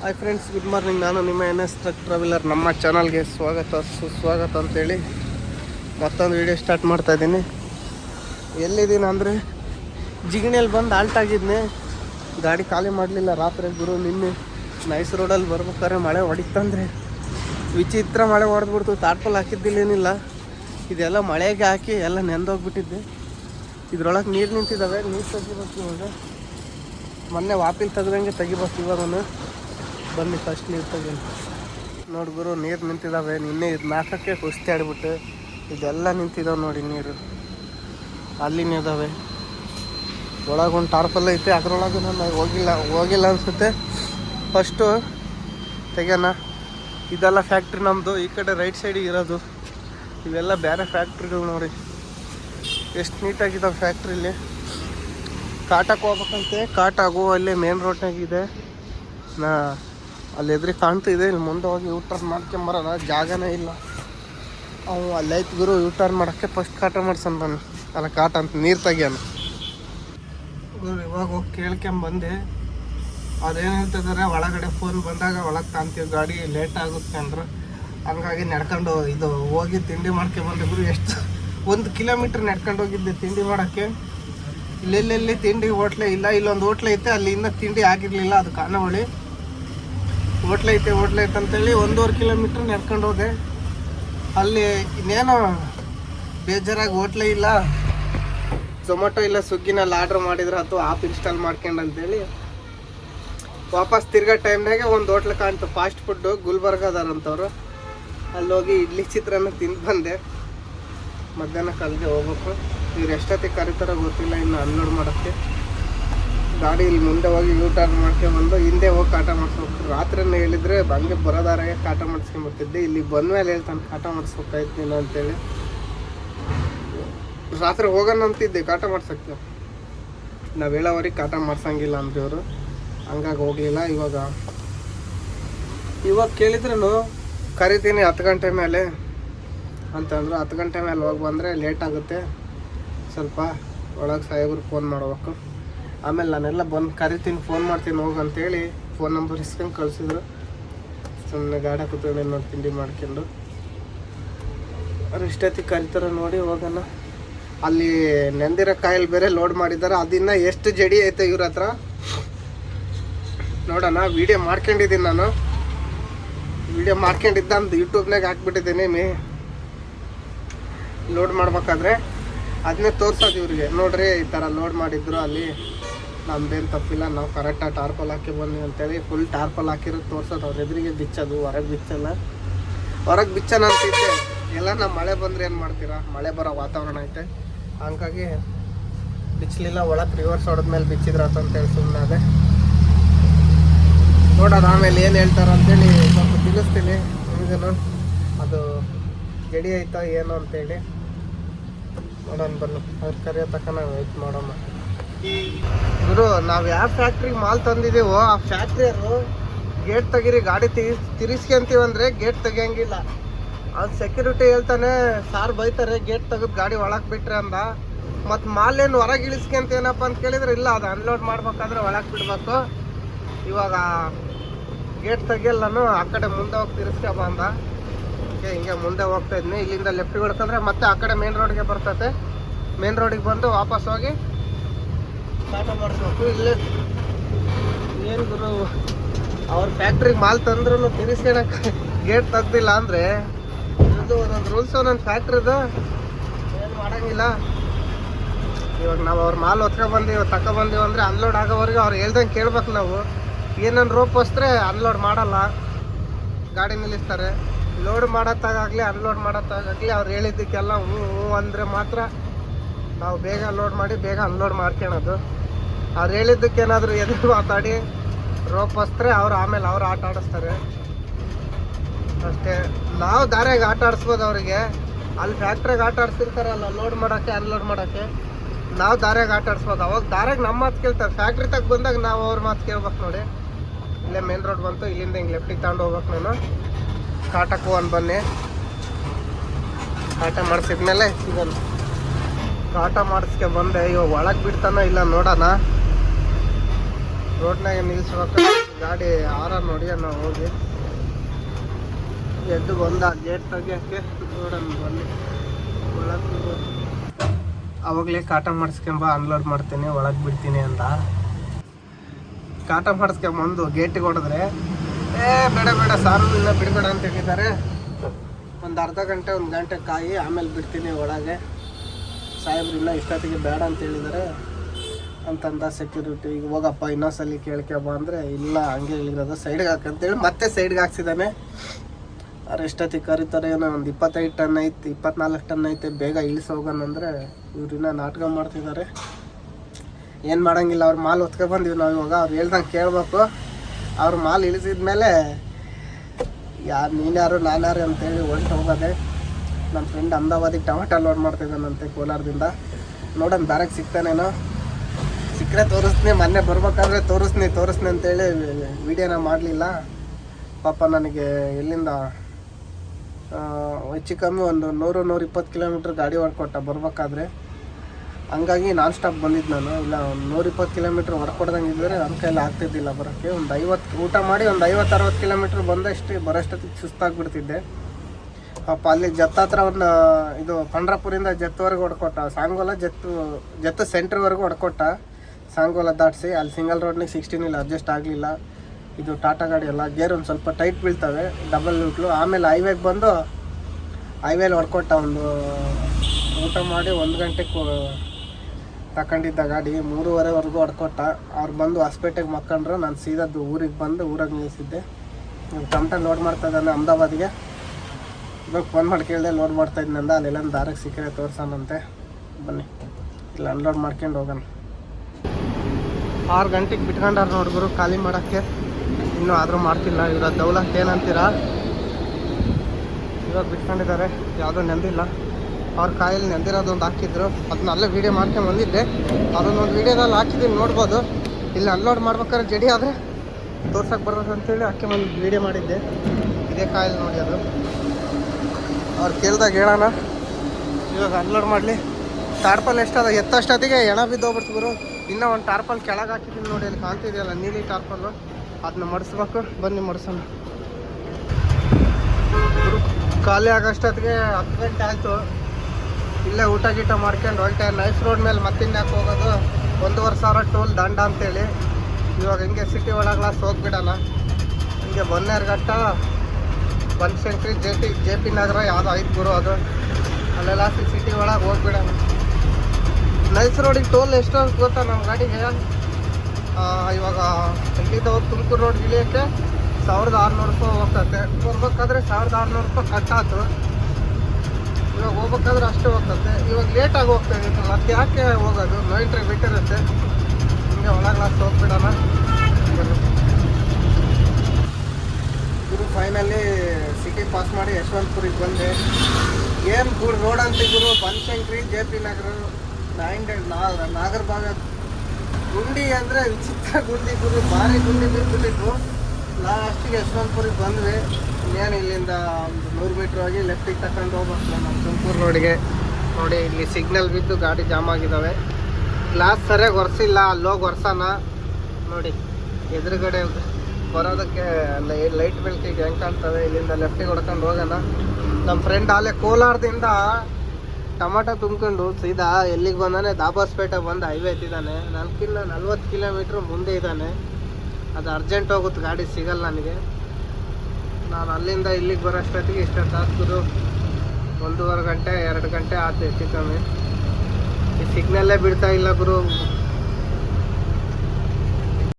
Hi friends good morning ನಾನು ನಿಮ್ಮ N S truck traveller ನಮ್ಮ ಚಾನಲ್ಗೆ ಸ್ವಾಗತ, ಸುಸ್ವಾಗತ ಅಂತೇಳಿ ಮತ್ತೊಂದು ವಿಡಿಯೋ ಸ್ಟಾರ್ಟ್ ಮಾಡ್ತಾ ಇದ್ದೀನಿ. ಎಲ್ಲಿದ್ದೀನಿ ಅಂದರೆ ಜಿಗಣಿಯಲ್ಲಿ ಬಂದು ಆಲ್ಟ್ ಆಗಿದ್ನೆ. ಗಾಡಿ ಖಾಲಿ ಮಾಡಲಿಲ್ಲ. ರಾತ್ರಿ ಗುರು ನಿನ್ನೆ ನೈಸ್ ರೋಡಲ್ಲಿ ಬರ್ಬೇಕಾದ್ರೆ ಮಳೆ ಹೊಡಿತಂದ್ರೆ ವಿಚಿತ್ರ ಮಳೆ ಹೊಡೆದ್ಬಿಡ್ತು. ಹಾಕಿದ್ದಿಲ್ಲ ಏನಿಲ್ಲ. ಇದೆಲ್ಲ ಮಳೆಗೆ ಹಾಕಿ ಎಲ್ಲ ನೆಂದೋಗ್ಬಿಟ್ಟಿದ್ದೆ. ಇದ್ರೊಳಗೆ ನೀರು ನಿಂತಿದ್ದಾವೆ ನೀರು ತೆಗಿಬೇಕು ಇವಾಗ. ಮೊನ್ನೆ ವಾಪಿಲ್ ತೆಗ್ದಂಗೆ ತೆಗಿಬೇಕು ಇವಾಗನು ಬನ್ನಿ ಫಸ್ಟ್ ನೀರು ತೆಗೀನಿ ನೋಡಿ ಗುರು, ನೀರು ನಿಂತಿದ್ದಾವೆ ನಿನ್ನೆ ಇದು ನಾಲ್ಕಕ್ಕೆ ಕುಸ್ತಿ ಆಡ್ಬಿಟ್ಟು ಇದೆಲ್ಲ ನಿಂತಿದ್ದಾವೆ ನೋಡಿ ನೀರು. ಅಲ್ಲಿನೇ ಇದ್ದಾವೆ ಒಳಗೊಂದು ಟಾರ್ಪಲ್ ಐತೆ, ಅದ್ರೊಳಗೆ ನಾನು ಹೋಗಿಲ್ಲ ಹೋಗಿಲ್ಲ ಅನ್ಸುತ್ತೆ. ಫಸ್ಟು ತೆಗ್ಯಾನ ಇದೆಲ್ಲ ಫ್ಯಾಕ್ಟ್ರಿ ನಮ್ಮದು ಈ ಕಡೆ ರೈಟ್ ಸೈಡಿಗೆ ಇರೋದು. ಇವೆಲ್ಲ ಬೇರೆ ಫ್ಯಾಕ್ಟ್ರಿಗಳು ನೋಡಿ. ಎಷ್ಟು ನೀಟಾಗಿದ್ದಾವೆ ಫ್ಯಾಕ್ಟ್ರಿಲಿ ಕಾಟಕ್ಕೆ ಹೋಗ್ಬೇಕಂತೆ. ಕಾಟಾಗು ಅಲ್ಲೇ ಮೇನ್ ರೋಡ್ನಾಗಿದೆ ನಾ ಅಲ್ಲಿ ಎದುರು ಕಾಣ್ತಿದೆ ಇಲ್ಲಿ ಮುಂದೆ ಹೋಗಿ ಯೂ ಟರ್ನ್ ಮಾಡ್ಕೊಂಬರೋಣ ಜಾಗನೇ ಇಲ್ಲ. ಅವು ಅಲ್ಲೈತ್ ಗುರು ಯೂ ಟರ್ನ್ ಮಾಡೋಕ್ಕೆ ಫಸ್ಟ್ ಕಾಟ ಮಾಡ್ಸನ್ ಬನ್ನಿ. ಅಲ್ಲ, ಕಾಟ ಅಂತ ನೀರು ತೆಗಿಯೋಣ ಗುರು, ಇವಾಗ ಹೋಗಿ ಕೇಳ್ಕೊಂಬಂದೆ ಅದೇನು ಹೇಳ್ತಿದ್ದಾರೆ ಒಳಗಡೆ ಫೋನ್ ಬಂದಾಗ ಒಳಗೆ ತಾಂತೀವಿ ಗಾಡಿ ಲೇಟ್ ಆಗುತ್ತೆ ಅಂದ್ರೆ. ಹಂಗಾಗಿ ನಡ್ಕೊಂಡು ಇದು ಹೋಗಿ ತಿಂಡಿ ಮಾಡ್ಕೊಂಬಂದೆ ಗುರು, ಎಷ್ಟು? ಒಂದು ಕಿಲೋಮೀಟ್ರ್ ನಡ್ಕೊಂಡು ಹೋಗಿದ್ದೆ ತಿಂಡಿ ಮಾಡೋಕ್ಕೆ. ಇಲ್ಲೆಲ್ಲೆಲ್ಲಿ ತಿಂಡಿ ಹೋಟ್ಲೇ ಇಲ್ಲ, ಇಲ್ಲೊಂದು ಹೋಟ್ಲೆ ಐತೆ ಇನ್ನೂ ತಿಂಡಿ ಆಗಿರಲಿಲ್ಲ, ಅದು ಖಾನಾವಳಿ ಹೋಟ್ಲೆ ಐತೆ ಹೋಟ್ಲೆ ಐತೆ ಅಂತೇಳಿ ಒಂದೂವರೆ ಕಿಲೋಮೀಟ್ರ್ ನಡ್ಕೊಂಡು ಹೋದೆ. ಅಲ್ಲಿ ಇನ್ನೇನೋ ಬೇಜಾರಾಗಿ ಹೋಟ್ಲೆ ಇಲ್ಲ. ಝೊಮ್ಯಾಟೊ ಇಲ್ಲ ಸ್ವಿಗ್ಗಿನಲ್ಲಿ ಆರ್ಡ್ರ್ ಮಾಡಿದ್ರೆ ಅಥವಾ ಆಪ್ ಇನ್ಸ್ಟಾಲ್ ಮಾಡ್ಕೊಂಡು ಅಂತೇಳಿ ವಾಪಸ್ ತಿರ್ಗಾ ಟೈಮ್ನಾಗೆ ಒಂದು ಹೋಟ್ಲ್ ಕಾಣ್ತು ಫಾಸ್ಟ್ ಫುಡ್ಡು ಗುಲ್ಬರ್ಗದಾರಂಥವ್ರು ಅಲ್ಲಿ ಹೋಗಿ ಇಡ್ಲಿ ಚಿತ್ರಾನ್ನ ತಿಂದು ಬಂದೆ. ಮಧ್ಯಾಹ್ನಕ್ಕೆ ಕಾಲಿಗೆ ಹೋಗ್ಬೇಕು. ಇವ್ರು ಎಷ್ಟೊತ್ತಿಗೆ ಕರೀತಾರೋ ಗೊತ್ತಿಲ್ಲ, ಇನ್ನು ಅನ್ಲೋಡ್ ಮಾಡೋಕ್ಕೆ. ಗಾಡಿ ಇಲ್ಲಿ ಮುಂದೆ ಹೋಗಿ ಯೂ ಟರ್ನ್ ಮಾಡ್ಕೊಂಡ್ಬಂದು ಹಿಂದೆ ಹೋಗಿ ಕಾಟ ಮಾಡಿಸ್ಬೇಕು. ರಾತ್ರಿನೇ ಹೇಳಿದ್ರೆ ಹಂಗೆ ಬರೋದಾರಾಗೆ ಕಾಟ ಮಾಡಿಸ್ಕೊಂಬರ್ತಿದ್ದೆ ಇಲ್ಲಿ ಬಂದ್ಮೇಲೆ ಹೇಳ್ತಾನೆ, ಕಾಟ ಮಾಡಿಸ್ಬೇಕಾಯ್ತು ನೀನು ಅಂತೇಳಿ. ರಾತ್ರಿ ಹೋಗೋಣ ಅಂತಿದ್ದೆ, ಕಾಟ ಮಾಡ್ಸಕ್ಕೆ. ನಾವು ಹೇಳೋವರೆಗೆ ಕಾಟ ಮಾಡ್ಸಂಗಿಲ್ಲ ಅಂದ್ರೆ ಅವರು ಹಂಗಾಗಿ ಹೋಗಲಿಲ್ಲ, ಇವಾಗ. ಇವಾಗ ಕೇಳಿದ್ರೂ ಕರಿತೀನಿ ಹತ್ತು ಗಂಟೆ ಮೇಲೆ ಅಂತಂದ್ರು. ಹತ್ತು ಗಂಟೆ ಮೇಲೆ ಹೋಗಿ ಬಂದರೆ ಲೇಟ್ ಆಗುತ್ತೆ. ಸ್ವಲ್ಪ ಒಳಗೆ ಸಾಹೇಬ್ರು ಫೋನ್ ಮಾಡ್ಬೇಕು. ಆಮೇಲೆ ನಾನೆಲ್ಲ ಬಂದು ಕರಿತೀನಿ ಫೋನ್ ಮಾಡ್ತೀನಿ, ಹೋಗಿ ಅಂತೇಳಿ ಫೋನ್ ನಂಬರ್ ಇಸ್ಕೊಂಡು ಕಳಿಸಿದ್ರು. ಸುಮ್ಮನೆ ಗಾಡಿ ಕೂತ್ಕೊಂಡು ನೋಡಿ ತಿಂಡಿ ಮಾಡ್ಕೊಂಡು. ಅವ್ರು ಇಷ್ಟೊತ್ತಿಗೆ ಕರಿತಾರ ನೋಡಿ, ಹೋಗೋಣ. ಅಲ್ಲಿ ನೆಂದಿರೋ ಕಾಯಲ್ಲಿ ಬೇರೆ ಲೋಡ್ ಮಾಡಿದ್ದಾರೆ. ಅದಿನ್ನ ಎಷ್ಟು ಜಡಿ ಐತೆ ಇವ್ರ ಹತ್ರ? ನೋಡೋಣ ವಿಡಿಯೋ ಮಾಡ್ಕೊಂಡಿದ್ದೀನಿ ನಾನು. ವಿಡಿಯೋ ಮಾಡ್ಕೊಂಡಿದ್ದಂದು ಅಂತ ಯೂಟ್ಯೂಬ್ನಾಗ ಹಾಕ್ಬಿಟ್ಟಿದ್ದೀನಿ. ಮೇ ಲೋಡ್ ಮಾಡ್ಬೇಕಾದ್ರೆ. ಅದನ್ನೇ ತೋರ್ಸೋದು ಇವ್ರಿಗೆ. ನೋಡ್ರಿ ಈ ಥರ ಲೋಡ್ ಮಾಡಿದ್ರು ಅಲ್ಲಿ. ನಮ್ದೇನು ತಪ್ಪಿಲ್ಲ, ನಾವು ಕರೆಕ್ಟಾಗಿ ಟಾರ್ಪಲ್ ಹಾಕಿ ಬಂದ್ವಿ ಅಂತೇಳಿ ಫುಲ್ ಟಾರ್ಪಲ್ ಹಾಕಿರೋದು ತೋರ್ಸೋದು ಅವ್ರ ಎದುರಿಗೆ ಬಿಚ್ಚೋದು, ಹೊರಗೆ ಬಿಚ್ಚಲ್ಲ. ಹೊರಗೆ ಬಿಚ್ಚೋಣ ಅಂತಿದ್ದೆ. ಎಲ್ಲ ನಾವು ಮಳೆ ಬಂದ್ರೆ ಏನು ಮಾಡ್ತೀರಾ? ಮಳೆ ಬರೋ ವಾತಾವರಣ ಐತೆ. ಹಂಗಾಗಿ ಬಿಚ್ಚಲಿಲ್ಲ ಒಳಗೆ ರಿವರ್ಸ್ ಹೊಡೆದ್ಮೇಲೆ ಬಿಚ್ಚಿದ್ರ ಅಂತೇಳಿ ಸುಮ್ಮನೆ ಅದೇ. ನೋಡೋಣ ಆಮೇಲೆ ಏನು ಹೇಳ್ತಾರ ಅಂತೇಳಿ ಸ್ವಲ್ಪ ತಿಳಿಸ್ತೀನಿ ನಿಮಗೂ ಅದು ಗಡಿ ಆಯ್ತಾ, ಏನು ಅಂತೇಳಿ. ನೋಡೋಣ ಬನ್ನಿ ಅವ್ರ ಕರೆಯೋ ತಕ್ಕ ನಾವು ವೆಯ್ಟ್ ಮಾಡೋಣ. ಗುರು, ನಾವು ಯಾವ ಫ್ಯಾಕ್ಟ್ರಿಗೆ ಮಾಲ್ ತಂದಿದ್ದೀವೋ ಆ ಫ್ಯಾಕ್ಟ್ರಿಯವರು ಗೇಟ್ ತೆಗೀರಿ, ಗಾಡಿ ತಿರ್ಸ್ ತಿರ್ಸ್ಕೊಂತೀವಿ ಅಂದರೆ ಗೇಟ್ ತೆಗಿಯಂಗಿಲ್ಲ. ಅದು ಸೆಕ್ಯೂರಿಟಿ ಹೇಳ್ತಾನೆ, ಸಾರ್ ಬೈತಾರೆ ಗೇಟ್ ತೆಗೆದು ಗಾಡಿ ಒಳಗೆ ಬಿಟ್ರೆ ಅಂದ. ಮತ್ತು ಮಾಲ್ ಏನು ಹೊರಗೆ ಇಳಿಸ್ಕೊಂತೇನಪ್ಪ ಅಂತ ಕೇಳಿದ್ರೆ, ಇಲ್ಲ, ಅದು ಅನ್ಲೋಡ್ ಮಾಡ್ಬೇಕಾದ್ರೆ ಒಳಗೆ ಬಿಡ್ಬೇಕು. ಇವಾಗ ಗೇಟ್ ತೆಗಿಯಲ್ಲನು ಆ ಕಡೆ ಮುಂದೆ ಹೋಗಿ ತಿರ್ಸ್ಕೊಬ ಅಂದ. ಓಕೆ ಹಿಂಗೆ ಮುಂದೆ ಹೋಗ್ತಾ ಇದ್ನಿ. ಇಲ್ಲಿಂದ ಲೆಫ್ಟ್ ಹೊಡ್ಕೊಂಡ್ರೆ ಮತ್ತೆ ಆ ಕಡೆ ಮೇನ್ ರೋಡ್ಗೆ ಬರ್ತತೆ. ಮೇನ್ ರೋಡಿಗೆ ಬಂದು ವಾಪಸ್ ಹೋಗಿ ಇಲ್ಲೇ. ಏನು ಗುರು, ಅವ್ರ ಫ್ಯಾಕ್ಟ್ರಿಗೆ ಮಾಲ್ ತಂದ್ರೂ ತಿರ್ಸ್ಕೊಳಕ್ ಗೇಟ್ ತೆಗ್ದಿಲ್ಲ ಅಂದರೆ ಇದು ಒಂದೊಂದು ರೂಲ್ಸ್ ಒಂದೊಂದು ಫ್ಯಾಕ್ಟ್ರಿದು ಏನು ಮಾಡಂಗಿಲ್ಲ. ಇವಾಗ ನಾವು ಅವ್ರ ಮಾಲ್ ಬಂದೀವಿ ತಗೊಬಂದೀವಿ ಅಂದರೆ ಅನ್ಲೋಡ್ ಆಗೋವರೆಗೆ ಅವ್ರು ಹೇಳ್ದಂಗೆ ಕೇಳ್ಬೇಕು ನಾವು. ಏನೇನು ರೋಪ್ ಹೊಸ್ತ್ರೆ ಅನ್ಲೋಡ್ ಮಾಡಲ್ಲ. ಗಾಡಿ ನಿಲ್ಲಿಸ್ತಾರೆ. ಲೋಡ್ ಮಾಡತ್ತಾಗಲಿ ಅನ್ಲೋಡ್ ಮಾಡತ್ತಾಗಲಿ ಅವ್ರು ಹೇಳಿದ್ದಕ್ಕೆಲ್ಲ ಹ್ಞೂ ಹ್ಞೂ ಅಂದರೆ ಮಾತ್ರ ನಾವು ಬೇಗ ಲೋಡ್ ಮಾಡಿ, ಬೇಗ ಅನ್ಲೋಡ್ ಮಾಡ್ಕೊಳೋದು. ಅವ್ರು ಹೇಳಿದ್ದಕ್ಕೆ ಏನಾದರೂ ಎದುರು ಮಾತಾಡಿ ರೋಪ್ ಹಸ್ತ್ರೆ ಅವ್ರು ಆಮೇಲೆ ಅವ್ರು ಆಟ ಆಡಿಸ್ತಾರೆ. ಅಷ್ಟೇ. ನಾವು ದಾರ್ಯಾಗ ಆಟ ಆಡಿಸ್ಬೋದು ಅವರಿಗೆ. ಅಲ್ಲಿ ಫ್ಯಾಕ್ಟ್ರಿಗೆ ಆಟ ಆಡಿಸಿರ್ತಾರಲ್ಲ ಲೋಡ್ ಮಾಡೋಕ್ಕೆ ಅನ್ಲೋಡ್ ಮಾಡೋಕ್ಕೆ. ನಾವು ದಾರ್ಯಾಗ ಆಟ ಆಡಿಸ್ಬೋದು. ಅವಾಗ ದಾರ್ಯಾಗ ನಮ್ಮ ಮಾತು ಕೇಳ್ತಾರೆ. ಫ್ಯಾಕ್ಟ್ರಿ ತಗ ಬಂದಾಗ ನಾವು ಅವ್ರ ಮಾತು ಕೇಳ್ಬೇಕು ನೋಡಿ. ಇಲ್ಲೇ ಮೇನ್ ರೋಡ್ ಬಂತು, ಇಲ್ಲಿಂದ ಹಿಂಗೆ ಲೆಫ್ಟಿಗೆ ತಗೊಂಡು ಹೋಗ್ಬೇಕು ನಾನು. ಕಾಟಕ್ಕೂ ಒಂದು ಬನ್ನಿ. ಕಾಟ ಮಾಡಿಸಿದ್ಮೇಲೆ ಸಿಗೋಣ ಕಾಟ ಮಾಡಿಸ್ಕೆ ಬಂದೆ. ಇವಾಗ ಒಳಗೆ ಬಿಡ್ತಾನೋ ಇಲ್ಲ ನೋಡೋಣ. ರೋಡ್ನಾಗ ನಿಲ್ಲಿಸ್ಬೇಕು. ಗಾಡಿ ಆರ ನೋಡಿ ನಾವು ಹೋಗಿ. ಎದ್ದು ಬಂದ ಗೇಟ್ ತೆಗಿಯೋಕ್ಕೆ ನೋಡೋಣ ಬನ್ನಿ. ಒಳಗೆ ಅವಾಗಲೇ ಕಾಟ ಮಾಡಿಸ್ಕೊಂಬ ಅನ್ಲೋಡ್ ಮಾಡ್ತೀನಿ, ಒಳಗೆ ಬಿಡ್ತೀನಿ ಅಂತ. ಕಾಟ ಮಾಡಿಸ್ಕೊಂಬಂದು ಗೇಟಿಗೆ ಹೊಡೆದ್ರೆ, ಏ, ಬೇಡ ಬೇಡ, ಸಾರು ಇಲ್ಲ ಬಿಡಬೇಡ ಅಂತ ಹೇಳಿದ್ದಾರೆ. ಒಂದು ಅರ್ಧ ಗಂಟೆ, ಒಂದು ಗಂಟೆ ಕಾಯಿ ಆಮೇಲೆ ಬಿಡ್ತೀನಿ ಒಳಗೆ. ಸಾಹೇಬ್ರು ಇಲ್ಲ ಇಷ್ಟೊತ್ತಿಗೆ ಬೇಡ ಅಂತ ಹೇಳಿದ್ದಾರೆ. ಅಂತಂದ ಸೆಕ್ಯೂರಿಟಿ ಈಗ ಹೋಗಪ್ಪ ಇನ್ನೊಂದ್ಸಲಿ ಕೇಳ್ಕೊಬ ಅಂದರೆ, ಇಲ್ಲ, ಹಂಗೆ ಹೇಳಿರೋದು. ಸೈಡ್ಗೆ ಹಾಕಂತೇಳಿ ಮತ್ತೆ ಸೈಡ್ಗೆ ಹಾಕ್ಸಿದ್ದಾನೆ ಅವ್ರು ಎಷ್ಟೊತ್ತಿಗೆ ಕರೀತಾರೆ, ಏನೋ ಒಂದು ಇಪ್ಪತ್ತೈದು ಟನ್ ಐತೆ, ಇಪ್ಪತ್ನಾಲ್ಕು ಟನ್ ಐತೆ, ಬೇಗ ಇಳಿಸಿ ಹೋಗೋಣ ಅಂದರೆ ಇವ್ರಿನ್ನ ನಾಟಕ ಮಾಡ್ತಿದ್ದಾರೆ ಏನು ಮಾಡೋಂಗಿಲ್ಲ, ಅವ್ರ ಮಾಲ್ ಹೊತ್ಕೊ ಬಂದೀವಿ ನಾವು ಇವಾಗ. ಅವ್ರು ಹೇಳ್ದಂಗೆ ಕೇಳಬೇಕು. ಅವ್ರ ಮಾಲ್ ಇಳಿಸಿದ ಮೇಲೆ ಯಾರು, ನೀನ್ಯಾರು, ನಾನ್ಯಾರು ಅಂತೇಳಿ ಹೊಂಟು ಹೋಗೋದೆ. ನನ್ನ ಫ್ರೆಂಡ್ ಅಹಮದಾಬಾದಿಗೆ ಟೊಮೆಟೊ ಲೋಡ್ ಮಾಡ್ತಿದ್ದಾನಂತೆ ಕೋಲಾರದಿಂದ. ನೋಡೋಣ ಬ್ಯಾರಕ್ಕೆ ಸಿಗ್ತಾನೇನೋ. ಸಿಕ್ಕರೆ ತೋರಿಸ್ತೀನಿ, ಮೊನ್ನೆ ಬರ್ಬೇಕಾದ್ರೆ ತೋರಿಸ್ತೀನಿ ತೋರಿಸ್ತೀನಿ ಅಂತೇಳಿ ವಿಡಿಯೋನ ಮಾಡಲಿಲ್ಲ. ಪಾಪ ನನಗೆ ಎಲ್ಲಿಂದ ಹೆಚ್ಚು ಕಮ್ಮಿ ಒಂದು ನೂರು ನೂರ ಇಪ್ಪತ್ತು ಕಿಲೋಮೀಟ್ರ್ ಗಾಡಿ ಹೊಡ್ಕೊಟ್ಟ ಬರ್ಬೇಕಾದ್ರೆ. ಹಂಗಾಗಿ ನಾನ್ ಸ್ಟಾಪ್ ಬಂದಿದ್ದು ನಾನು. ಇಲ್ಲ, ಒಂದು ನೂರ ಇಪ್ಪತ್ತು ಕಿಲೋಮೀಟ್ರ್ ಹೊಡ್ಕೊಡ್ದಂಗೆ ಇದ್ದರೆ ನನ್ನ ಕೈಲಿ ಆಗ್ತಿದ್ದಿಲ್ಲ ಬರೋಕ್ಕೆ. ಒಂದು ಐವತ್ತು, ಊಟ ಮಾಡಿ ಒಂದು ಐವತ್ತು ಅರವತ್ತು ಕಿಲೋಮೀಟ್ರ್ ಬಂದಷ್ಟು ಬರೋಷ್ಟೊತ್ತಿಗೆ ಸುಸ್ತಾಗ್ಬಿಡ್ತಿದ್ದೆ. ಪಾಪ ಅಲ್ಲಿ ಜತ್ ಹತ್ರ ಒಂದು, ಇದು ಪಂಡ್ರಾಪುರಿಂದ ಜತ್ವರೆಗೂ ಹೊಡ್ಕೊಟ್ಟ, ಸಾಂಗೋಲ ಜತ್ತು ಜತ್ತು ಸೆಂಟ್ರ್ವರೆಗೂ ಹೊಡ್ಕೊಟ್ಟ. ಸಾಂಗೋಲ ದಾಟಿಸಿ ಅಲ್ಲಿ ಸಿಂಗಲ್ ರೋಡ್ನಿಗೆ ಸಿಕ್ಸ್ಟೀನ್ ಇಲ್ಲ ಅಡ್ಜಸ್ಟ್ ಆಗಲಿಲ್ಲ. ಇದು ಟಾಟಾ ಗಾಡಿ ಎಲ್ಲ ಗೇರ್ ಒಂದು ಸ್ವಲ್ಪ ಟೈಟ್ ಬೀಳ್ತವೆ ಡಬಲ್ ನ್ಯೂಟ್ಲು ಆಮೇಲೆ ಹೈವೇಗೆ ಬಂದು ಹೈವೇಲಿ ಹೊಡ್ಕೊಟ್ಟ ಒಂದು ಊಟ ಮಾಡಿ ಒಂದು ಗಂಟೆಗೆ ತಗೊಂಡಿದ್ದ ಗಾಡಿ. ಮೂರುವರೆವರೆಗೂ ಹೊಡ್ಕೊಟ್ಟ. ಅವ್ರು ಬಂದು ಹೊಸ್ಪೇಟೆಗೆ ಮಕ್ಕಂಡ್ರು. ನಾನು ಸೀದದ್ದು ಊರಿಗೆ ಬಂದು, ಊರಾಗ ನಿಲ್ಲಿಸಿದ್ದೆ ಟಮಟ ಲೋಡ್ ಮಾಡ್ತಾ ಇದ್ದಾನೆ ಅಹಮದಾಬಾದ್ಗೆ. ಇವಾಗ ಫೋನ್ ಮಾಡಿ ಕೇಳಿದೆ ಲೋಡ್ ಮಾಡ್ತಾ ಇದ್ನಂದ ಅಲ್ಲೆಲ್ಲ ದಾರಕ್ಕೆ ಸಿಕ್ಕರೆ ತೋರ್ಸೋಣಂತೆ ಬನ್ನಿ. ಇಲ್ಲ ಅನ್ಲೋಡ್ ಮಾಡ್ಕೊಂಡು ಹೋಗೋಣ. ಆರು ಗಂಟೆಗೆ ಬಿಟ್ಕೊಂಡಾರ ನೋಡಿದ್ರು ಖಾಲಿ ಮಾಡೋಕ್ಕೆ. ಇನ್ನೂ ಆದರೂ ಮಾಡ್ತಿಲ್ಲ. ಇವರ ದೌಲತ್ ಏನಂತೀರಾ? ಇವಾಗ ಬಿಟ್ಕೊಂಡಿದ್ದಾರೆ. ಯಾವುದೋ ನೆಂದಿಲ್ಲ ಅವ್ರ ಕಾಯಲ್ಲಿ ನೆಂದಿರೋದೊಂದು ಹಾಕಿದ್ರು. ಅದನ್ನ ಅಲ್ಲೇ ವೀಡಿಯೋ ಮಾಡ್ಕೊಂಡು ಬಂದಿದ್ದೆ. ಅದನ್ನೊಂದು ವೀಡಿಯೋದಲ್ಲಿ ಹಾಕಿದ್ದೀನಿ ನೋಡ್ಬೋದು. ಇಲ್ಲಿ ಅನ್ಲೋಡ್ ಮಾಡ್ಬೇಕಾದ್ರೆ ಜಡಿ ಆದರೆ ತೋರ್ಸಕ್ಕೆ ಬರೋದು ಅಂತೇಳಿ ಹಾಕಿ ಒಂದು ವೀಡಿಯೋ ಮಾಡಿದ್ದೆ. ಇದೇ ಕಾಯಲ್ಲಿ ನೋಡಿ ಅದು. ಅವ್ರು ಕೇಳ್ದಾಗ ಹೇಳೋಣ. ಇವಾಗ ಅನ್ಲೋಡ್ ಮಾಡಲಿ. ತಾಡ್ಪಲ್ಲಿ ಎಷ್ಟದ ಎತ್ತಷ್ಟೊತ್ತಿಗೆ ಎಣ ಬಿದ್ದೋಗ್ಬಿಡ್ತು ಗುರು. ಇನ್ನೂ ಒಂದು ಟಾರ್ಪಲ್ ಕೆಳಗೆ ಹಾಕಿದ್ದೀನಿ ನೋಡಿ, ಅಲ್ಲಿ ಕಾಣ್ತಿದೆಯಲ್ಲ, ನೀಲಿ ಟಾರ್ಪಲ್ಲು ಅದನ್ನ ಮಡಿಸ್ಬೇಕು. ಬನ್ನಿ, ಮಡಿಸೋಣ. ಖಾಲಿ ಆಗೋಷ್ಟೊತ್ತಿಗೆ ಹತ್ತು ಗಂಟೆ ಆಯಿತು. ಇಲ್ಲೇ ಊಟ ಗೀಟ ಮಾಡ್ಕೊಂಡು ಹೊರಟೆ ನೈಸ್ ರೋಡ್ ಮೇಲೆ ಮತ್ತಿನ್ಯಾಕೆ ಹೋಗೋದು? ಒಂದೂವರೆ ಸಾವಿರ ಟೋಲ್ ದಂಡ ಅಂತೇಳಿ. ಇವಾಗ ಹಿಂಗೆ ಸಿಟಿ ಒಳಗ್ಲಾಸ್ ಹೋಗ್ಬಿಡೋಣ ಹಿಂಗೆ Bannerghatta Banashankari, J P J P Nagar, ಯಾವುದೋ ಐದು ಗುರು ಅದು. ಅಲ್ಲೆಲ್ಲ ಸಿಟಿ ಒಳಗೆ ಹೋಗ್ಬಿಡೋಣ ನೈಸ್ ರೋಡಿಗೆ ಟೋಲ್ ಎಷ್ಟು ಗೊತ್ತಾ ನಮ್ಮ ಗಾಡಿಗೆ ಇವಾಗ ಇಲ್ಲಿಂದ ಹೋಗಿ ತುಮಕೂರು ರೋಡ್ ಇಳಿಯೋಕ್ಕೆ ಸಾವಿರದ ಆರುನೂರು ರೂಪಾಯಿ ಹೋಗ್ತತೆ. ಬರ್ಬೇಕಾದ್ರೆ ಸಾವಿರದ ಆರುನೂರು ರೂಪಾಯಿ ಕಟ್ಟಾತು ಇವಾಗ ಹೋಗ್ಬೇಕಾದ್ರೆ ಅಷ್ಟೇ ಹೋಗ್ತದೆ ಇವಾಗ ಲೇಟಾಗಿ ಹೋಗ್ತಾ ಇದ್ದೀನಿ ಮತ್ತೆ ಯಾಕೆ ಹೋಗೋದು? ಲೈಟ್ರಿಗೆ ಬಿಟ್ಟಿರುತ್ತೆ ಹಿಂಗೆ ಒಳಗ್ಲಾಸ್ ಹೋಗ್ಬಿಡೋಣ. ಬನ್ನಿ. ಗುರು ಫೈನಲಿ ಸಿಟಿ ಪಾಸ್ ಮಾಡಿ ಯಶವಂತಪುರಿಗೆ ಬಂದೆ. ಏನು ಗುರು ರೋಡ್ ಅಂತ ಗುರು ಜೆ ಪಿ ನಗರ. ನೈಂಡ್ ನಾಗರ ಭಾಗ ಗುಂಡಿ ಅಂದರೆ ವಿಚಿತ್ರ ಗುಂಡಿ ಗುರು ಭಾರಿ ಗುಂಡಿ ಬಿದ್ದುಬಿಟ್ಟಿದ್ವು ಲಾಸ್ಟಿಗೆ ಯಶವಂತಪುರಿಗೆ ಬಂದ್ವಿ. ಇನ್ನೇನು ಇಲ್ಲಿಂದ ಒಂದು ನೂರು ಮೀಟ್ರ್ ಹೋಗಿ ಲೆಫ್ಟಿಗೆ ತಗೊಂಡು ಹೋಗ್ಬೇಕು ನಮ್ಮ ತುಮಕೂರು ರೋಡಿಗೆ ನೋಡಿ, ಇಲ್ಲಿ ಸಿಗ್ನಲ್ ಬಿದ್ದು ಗಾಡಿ ಜಾಮ್ ಆಗಿದ್ದಾವೆ ಗ್ಲಾಸ್ ಸರಿಯಾಗಿ ಒರೆಸಿಲ್ಲ ಅಲ್ಲೋಗಿ ಒರ್ಸೋಣ. ನೋಡಿ, ಎದುರುಗಡೆ ಬರೋದಕ್ಕೆ ಲೈಟ್ ಬೆಳಕಿಗೆ ಹೆಂಗೆ ಕಾಣ್ತವೆ ಇಲ್ಲಿಂದ ಲೆಫ್ಟಿಗೆ ಹೊಡ್ಕೊಂಡು ಹೋಗೋಣ. ನಮ್ಮ ಫ್ರೆಂಡ್ ಅಲ್ಲೇ ಕೋಲಾರದಿಂದ ಟೊಮಾಟೊ ತುಂಬ್ಕೊಂಡು ಸೀದಾ ಎಲ್ಲಿಗೆ ಬಂದಾನೆ? ದಾಬಾಸ್ಪೇಟೆ ಬಂದು ಹೈವೇ ಎತ್ತಿದ್ದಾನೆ ನನಗಿನ್ನ ನಲ್ವತ್ತು ಕಿಲೋಮೀಟ್ರ್ ಮುಂದೆ ಇದ್ದಾನೆ ಅದು ಅರ್ಜೆಂಟ್ ಹೋಗುತ್ತೆ, ಗಾಡಿ ಸಿಗಲ್ಲ ನನಗೆ. ನಾನು ಅಲ್ಲಿಂದ ಇಲ್ಲಿಗೆ ಬರೋಷ್ಟೊತ್ತಿಗೆ ಇಷ್ಟೊತ್ತು ಹಾಕಿದ್ರು ಒಂದೂವರೆ ಗಂಟೆ, ಎರಡು ಗಂಟೆ ಆತು ಹೆಚ್ಚು ಕಮ್ಮಿ. ಈ ಸಿಗ್ನಲ್ಲೇ ಬಿಡ್ತಾ ಇಲ್ಲ ಗುರು.